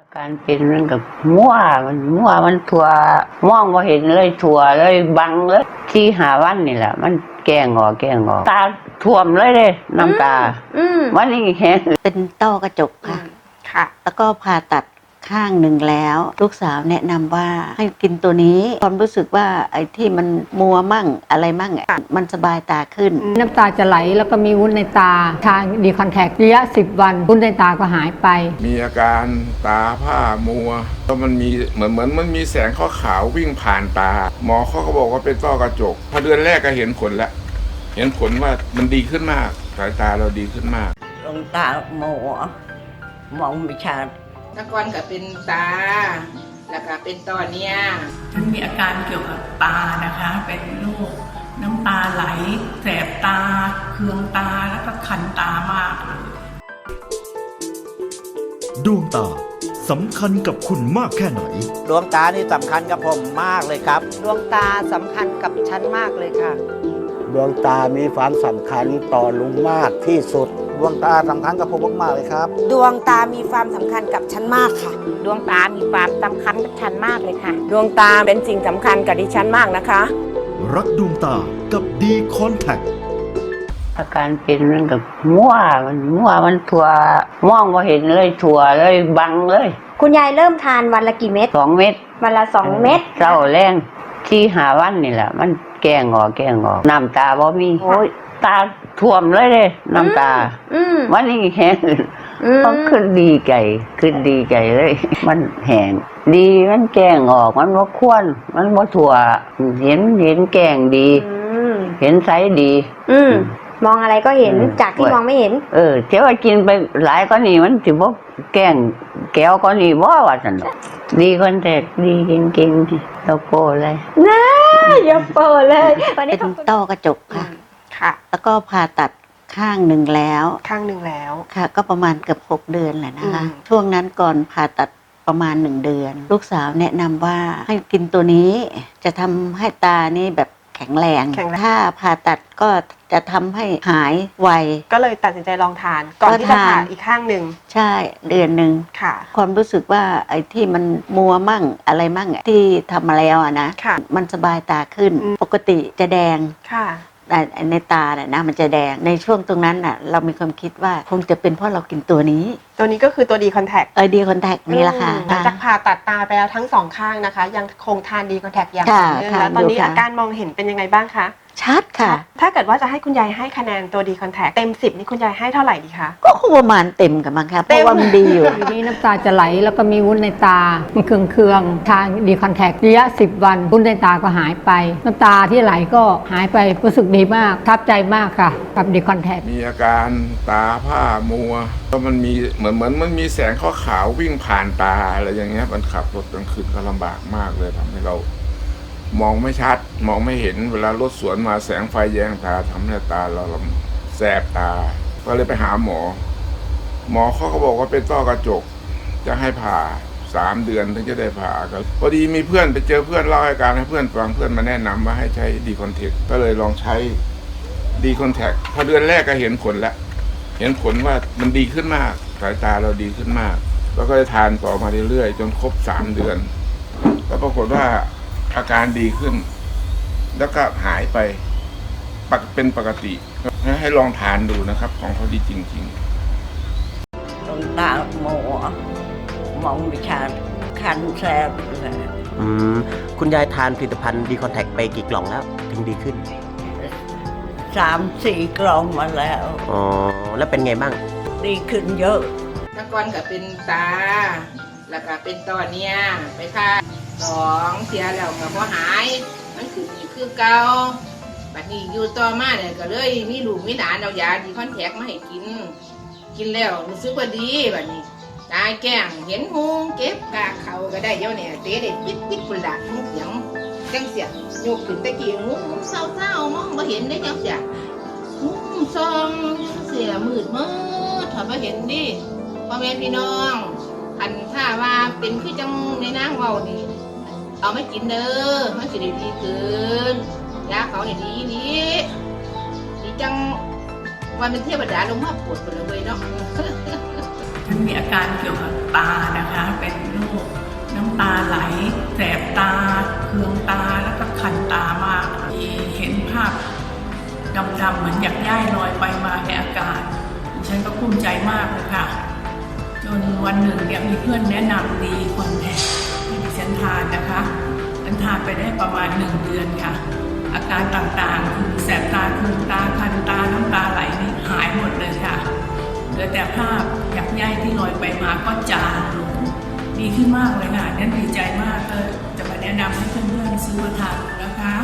อาการเป็นมันกับมั่วมันมั่วมันถั่วมองบ่เห็นเลยถั่วเลยบังเลยที่หาวันนี่แหละ มันแกงออกแกงออกตาท่วมเลยเลยน้ำตาอืมวันนี้แห้งเป็นต้อกระจกค่ะ ค่ะ แล้วก็ผ่าตัด ข้างหนึ่งแล้ว ลูกสาวแนะนำว่าให้กินตัวนี้ความรู้สึกว่าไอ้ที่มันมัวมั่งอะไรมั่งอะค่ะมันสบายตาขึ้น น้ำตาจะไหลแล้วก็มีวุ้นในตาทานดีคอนแทคระยะ 10 วัน วุ้นในตาก็หายไป มีอาการตาผ้ามัวแล้วมันมีเหมือนเหมือนมันมีแสงขาวๆวิ่งผ่านตา หมอเขาก็บอกว่าเป็นต้อกระจกพอเดือนแรกก็เห็นผลแล้วเห็นผลว่ามันดีขึ้นมากสายตาเราดีขึ้นมากลงตาหมอมองไม่ชัดแตะกอนก็เป็นตา แล้วก็เป็นตอนเนี้ยฉันมีอาการเกี่ยวกับตานะคะ เป็นโรคน้ำตาไหล แสบตา เคืองตาแล้วก็คันตามากเลยดวงตาสำคัญกับคุณมากแค่ไหน ดวงตานี่สำคัญกับผมมากเลยครับ ดวงตาสำคัญกับฉันมากเลยค่ะ ดวงตามีความสำคัญต่อลุงมากที่สุด ดวงตาสำคัญกับผมมากๆเลยครับ ดวงตามีความสำคัญกับฉันมากค่ะ ดวงตามีความสำคัญกับฉันมากเลยค่ะ ดวงตาเป็นสิ่งสำคัญกับดิฉันมากนะคะ รักดวงตากับดีคอนแทคอาการเป็นมันกับมั่วมันมั่วมันถั่วมองบ่เห็นเลยถั่วเลยบังเลย คุณยายเริ่มทานวันละกี่เม็ดสองเม็ดวันละสองเม็ดเศร้าแรงที่หาวันนี่แหละ มันแกงออกแกงออกน้ำตาบ่มีโอ้ย ตาท่วมเลยเลยน้ำตาอืมวันนี้แห้งอืมมันขึ้นดีใจขึ้นดีใจเลย มันแห้งดีมันแกงออกมันบ่ควรมันบ่ถั่ว เห็นเห็นแกงดีอืมเห็นไซส์ดี อืมมองอะไรก็เห็นอืมจากที่มองไม่เห็น เออเจ้าว่ากินไปหลายก็นี่มันสิบ่แกงแก้วก็นี่บ่ว่าซั่นดอกดีคนแตกดีจริงๆตะโกเลยน่าอย่าเปิดเลยวันนี้เป็นขอบคุณต้อกระจกค่ะ ค่ะ แล้วก็ผ่าตัดข้างหนึ่งแล้วข้างหนึ่งแล้ว ค่ะ ก็ประมาณเกือบหกเดือนแหละนะคะ อืม ช่วงนั้นก่อนผ่าตัดประมาณหนึ่งเดือน ลูกสาวแนะนำว่าให้กินตัวนี้ จะทำให้ตานี่แบบแข็งแรง แข็งแรง ถ้าผ่าตัดก็จะทำให้หายไว ก็เลยตัดสินใจลองทาน ก่อนที่จะก็ทานผ่าอีกข้างหนึ่งใช่เดือนหนึ่ง ค่ะ ความรู้สึกว่าไอ้ที่มันมัวมั่งอะไรมั่งอะที่ทำมาแล้วอะนะ ค่ะ มันสบายตาขึ้น อืม ปกติจะแดง ค่ะแต่ ในตาเนี่ยนะมันจะแดงในช่วงตรงนั้นน่ะเรามีความคิดว่าคงจะเป็นเพราะเรากินตัวนี้ตัวนี้ก็คือตัวดีคอนแทคเออดีคอนแทคนี่แหละค่ะหลังจากผ่าตัดตาไปแล้วทั้งสองข้างนะคะ ยังคงทานดีคอนแทคอย่างค่ะต่อเนื่องค่ะแล้วตอนนี้ดูค่ะอาการมองเห็นเป็นยังไงบ้างคะ ชัดค่ะ ถ้าเกิดว่าจะให้คุณยายให้คะแนนตัวดีคอนแทคเต็ม 10 นี่คุณยายให้เท่าไหร่ดีคะ ก็คงประมาณเต็มกันมั้งค่ะเพเต็มราะว่ามันดีอยู่ ทีนี้น้ำตาจะไหลแล้วก็มีวุ้นในตา มันเคืองเคืองๆทานดีคอนแทคระยะ 10 วัน วุ้นในตาก็หายไป น้ำตาที่ไหลก็หายไปรู้สึกดีมากทับใจมากค่ะ กับดีคอนแทค มีอาการตาผ้ามัวแล้วมันมีเหมือนเหมือนมันมีแสงขาวๆวิ่งผ่านตาอะไรอย่างเงี้ยมันขับรถกลางคืนก็ลำบากมากเลยทำให้เรา มองไม่ชัด มองไม่เห็นเวลารถสวนมาแสงไฟแยงตาทำให้ตาเราลำแสบตา ก็เลยไปหาหมอ หมอเขาก็บอกว่าเป็นต้อกระจก จะให้ผ่าสามเดือนถึงจะได้ผ่าก็พอดีมีเพื่อนไปเจอเพื่อนเล่าให้การให้เพื่อนฟังเพื่อนมาแนะนำว่าให้ใช้ดีคอนเทคก็เลยลองใช้ดีคอนแทคพอเดือนแรกก็เห็นผลแล้วเห็นผลว่ามันดีขึ้นมากสายตาเราดีขึ้นมาก แล้วก็ได้ทานต่อมาเรื่อยๆจนครบสามเดือน แล้วปรากฏว่า อาการดีขึ้น แล้วก็หายไปปกเป็นปกติ ให้ให้ลองทานดูนะครับ ของเขาดีจริงๆลงตาหมอมองไม่ชัดคันแสบเลยอืมคุณยายทานผลิตภัณฑ์ดีคอนแทคไปกี่กล่องแล้ว ถึงดีขึ้นสามสี่กล่องมาแล้วอ๋อแล้วเป็นไงบ้าง ดีขึ้นเยอะแตะกอนก็เป็นตา แล้วก็เป็นตอนเนี้ยไปผ่า สองเสียแล้วก็บ่หาย มันคืออีกคือเก่าบัดนี้อยู่ต่อมาเนี่ยก็เลยมีลูกมีหลานเอายาดีคอนแทคมาให้กิน กินแล้วรู้สึกว่าดีบัดนี้ตาแก้งเห็นหูเก็บกาเขาก็ได้เดี๋ยวเนี่ยเตะได้ปิดปิดปุ่นละทุกเสียงจังเสียโยกขึ้นตะกี้หูเศร้าเศร้าๆมองบ่เห็นได้จังเสียหูซองเสียมืดมืดถ้าบ่เห็นดิพ่อแม่พี่น้องคันถ้าว่าเป็นคือจังในนางเว้านี่ เอาไม่กินเด้อมันสิได้ดีขึ้นยาเขาเนี่ยดีดีดีจังวันเป็นเทวดาลงมาปวดปเลยเว้ยเนาะฉันมีอาการเกี่ยวกับตานะคะ เป็นโรคน้ำตาไหลแสบตาเคืองตาแล้วก็คันตามากมีเห็นภาพดำๆเหมือนหยักย่ายลอยไปมาในอากาศฉันก็ภูมิใจมากเลยค่ะ จนวันหนึ่งเนี่ยมีเพื่อนแนะนำดีคอนแทค ฉันทานนะคะฉันทานไปได้ประมาณหนึ่งเดือนค่ะ อาการต่างๆคือแสบตาคืองตาคันตาน้ำตาไหลนี่หายหมดเลยค่ะเหลือแต่ภาพหยักย่ายที่ลอยไปมาก็จางลงดีขึ้นมากเลยค่ะนั่นดีใจมากเลยจะมาแนะนำให้เพื่อนๆซื้อมาทานนะคะ